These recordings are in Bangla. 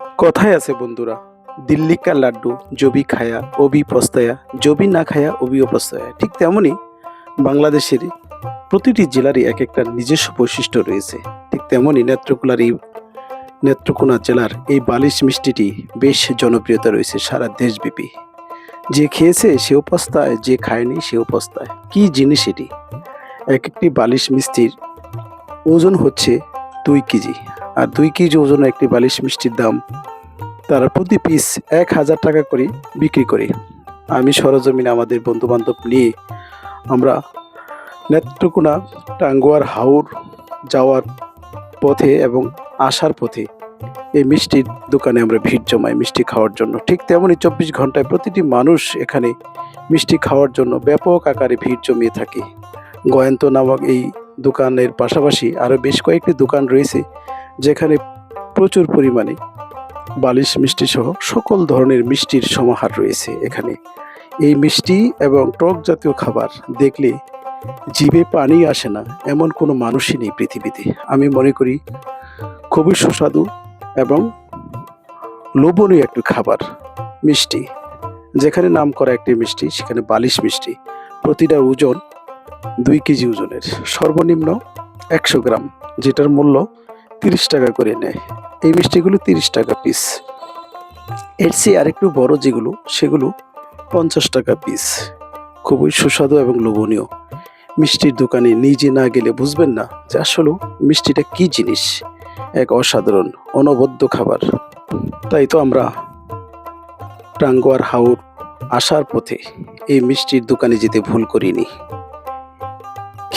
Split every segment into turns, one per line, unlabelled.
কথায় আছে বন্ধুরা, দিল্লি কা লাড্ডু, জবি খায়া অবি পস্তায়া, জবি না খায়া অবিও পস্তায়া। ঠিক তেমনই বাংলাদেশের প্রতিটি জেলারই এক একটা নিজস্ব বৈশিষ্ট্য রয়েছে। ঠিক তেমনই নেত্রকোনার এই নেত্রকোনা জেলার এই বালিশ মিষ্টিটি বেশ জনপ্রিয়তা রয়েছে সারা দেশব্যাপী। যে খেয়েছে সেও পস্তায়, যে খায়নি সেও পস্তায়। কি জিনিস এটি? এক একটি বালিশ মিষ্টির ওজন হচ্ছে দুই কেজি। আর দুই কেজি ওজন একটি বালিশ মিষ্টির দাম। তারা প্রতি পিস এক হাজার টাকা করে বিক্রি করে। আমি সরজমিনে আমাদের বন্ধু বান্ধব নিয়ে আমরা নেত্রকোনা, টাঙ্গুয়ার, হাওর যাওয়ার পথে এবং আসার পথে এই মিষ্টির দোকানে আমরা ভিড় জমাই মিষ্টি খাওয়ার জন্য। ঠিক তেমনই চব্বিশ ঘন্টায় প্রতিটি মানুষ এখানে মিষ্টি খাওয়ার জন্য ব্যাপক আকারে ভিড় জমিয়ে থাকে। গয়ন্ত নামক এই দোকানের পাশাপাশি আরও বেশ কয়েকটি দোকান রয়েছে। যেখানে প্রচুর পরিমাণে বালিশ মিষ্টি সহ সকল ধরনের মিষ্টির সমাহার রয়েছে এখানে। এই মিষ্টি এবং টক জাতীয় খাবার দেখলে জিভে পানি আসে না, এমন কোনো মানুষই নেই পৃথিবীতে। আমি মনে করি খুবই সুস্বাদু এবং লোভনীয় একটি খাবার, মিষ্টি। যেখানে নাম করা একটি মিষ্টি, সেখানে বালিশ মিষ্টি। প্রতিটা ওজন দুই কেজি ওজনের। সর্বনিম্ন একশো গ্রাম, যেটার মূল্য তিরিশ টাকা করে নেয়। এই মিষ্টিগুলো তিরিশ টাকা পিস এর চেয়ে আরেকটু বড় যেগুলো, সেগুলো পঞ্চাশ টাকা পিস খুবই সুস্বাদু এবং লোভনীয়। মিষ্টির দোকানে নিজে না গেলে বুঝবেন না যে আসলে মিষ্টিটা কি জিনিস। এক অসাধারণ, অনবদ্য খাবার। তাই তো আমরা টাঙ্গুয়ার হাওর আসার পথে এই মিষ্টির দোকানে যেতে ভুল করিনি।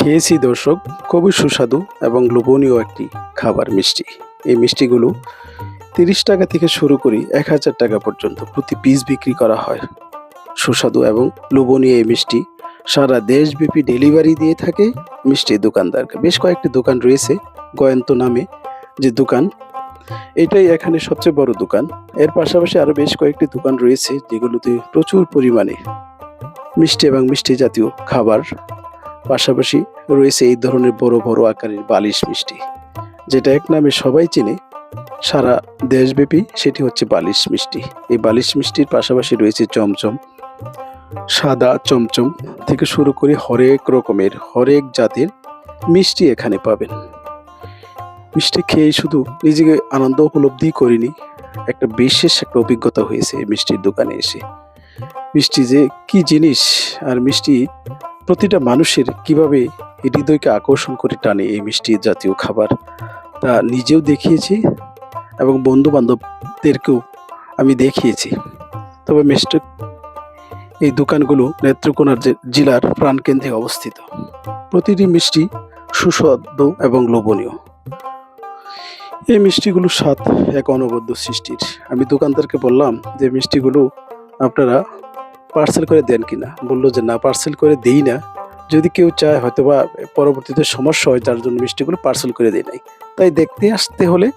খেয়েছি দর্শক, খুবই সুস্বাদু এবং লোভনীয় একটি খাবার মিষ্টি। এই মিষ্টিগুলো তিরিশ টাকা থেকে শুরু করি এক হাজার টাকা পর্যন্ত প্রতি পিস বিক্রি করা হয়। সুস্বাদু এবং লোভনীয় এই মিষ্টি সারা দেশব্যাপী ডেলিভারি দিয়ে থাকে মিষ্টি দোকানদারকে বেশ কয়েকটি দোকান রয়েছে গয়ন্ত নামে যে দোকান। এটাই এখানে সবচেয়ে বড় দোকান। এর পাশাপাশি আরও বেশ কয়েকটি দোকান রয়েছে যেগুলোতে প্রচুর পরিমাণে মিষ্টি এবং মিষ্টি জাতীয় খাবার পাশাপাশি রয়েছে এই ধরনের বড় বড় আকারের বালিশ মিষ্টি, যেটা এক নামে সবাই চেনে। সারা দেশব্যাপী সেটি হচ্ছে বালিশ মিষ্টি। এই বালিশ মিষ্টির পাশাপাশি রয়েছে চমচম, সাদা চমচম থেকে শুরু করে হরেক রকমের, হরেক জাতের মিষ্টি এখানে পাবেন। মিষ্টি খেয়ে শুধু নিজেকে আনন্দ উপলব্ধি করিনি, একটা বিশেষ একটা অভিজ্ঞতা হয়েছে এই মিষ্টির দোকানে এসে। মিষ্টি যে কি জিনিস আর মিষ্টি প্রতিটা মানুষের কীভাবে হৃদয়কে আকর্ষণ করে টানে এই মিষ্টি জাতীয় খাবার, তা নিজেও দেখিয়েছি এবং বন্ধু বান্ধবদেরকেও আমি দেখিয়েছি। তবে মিষ্টি এই দোকানগুলো নেত্রকোনার জেলার প্রাণকেন্দ্রে অবস্থিত। প্রতিটি মিষ্টি সুস্বাদু এবং লোভনীয়। এই মিষ্টিগুলোর স্বাদ এক অনবদ্য সৃষ্টির। আমি দোকানদারকে বললাম যে, মিষ্টিগুলো আপনারা পার্সেল করে দেন কিনা? বলল যে, না পার্সেল করে দিই না। যদি কেউ চায়, হয়তোবা পরবর্তীতে সমস্যা হয়, তার জন্য মিষ্টিগুলো পার্সেল করে দেয় নাই। তাই দেখতে আসতে হলে